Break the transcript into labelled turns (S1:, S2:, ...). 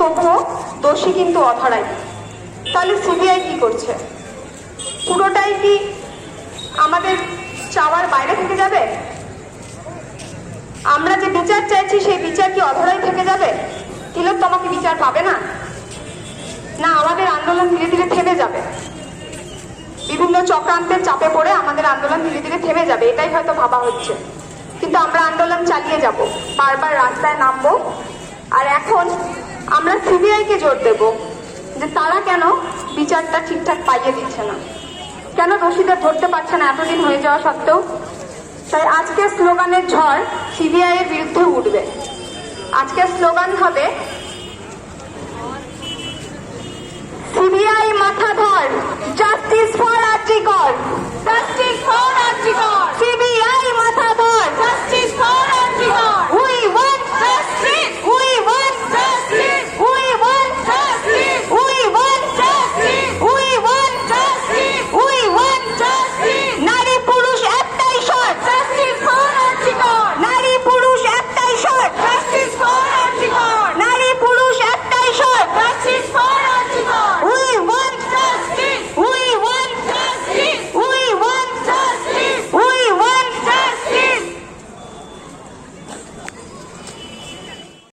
S1: তবুও দোষী কিন্তু অধরাই। তাহলে সিবিআই কি করছে? পুরোটাই কি আমাদের চাওয়ার বাইরে থেকে যাবে? আমরা যে বিচার চাইছি, সেই বিচার কি অধরাই থেকে যাবে? তিলোত্তমাকে বিচার পাবে না? না, আমাদের আন্দোলন ধীরে ধীরে থেমে যাবে। বিভিন্ন চক্রান্তের চাপে পড়ে আমাদের আন্দোলন ধীরে ধীরে থেমে যাবে, এটাই হয়তো ভাবা হচ্ছে। কিন্তু আমরা আন্দোলন চালিয়ে যাব। বারবার রাস্তায় নামবো। আর এখন আমরা সিবিআইকে জোর দেব যে তারা কেন বিচারটা ঠিকঠাক পাইয়ে দিচ্ছে না। কেন দোষীদের ধরতে পারছে না এতদিন হয়ে যাওয়া সত্ত্বেও? তাই আজকের স্লোগানের ঝড় সিবিআই এর বিরুদ্ধে উঠবে। আজকের স্লোগান হবে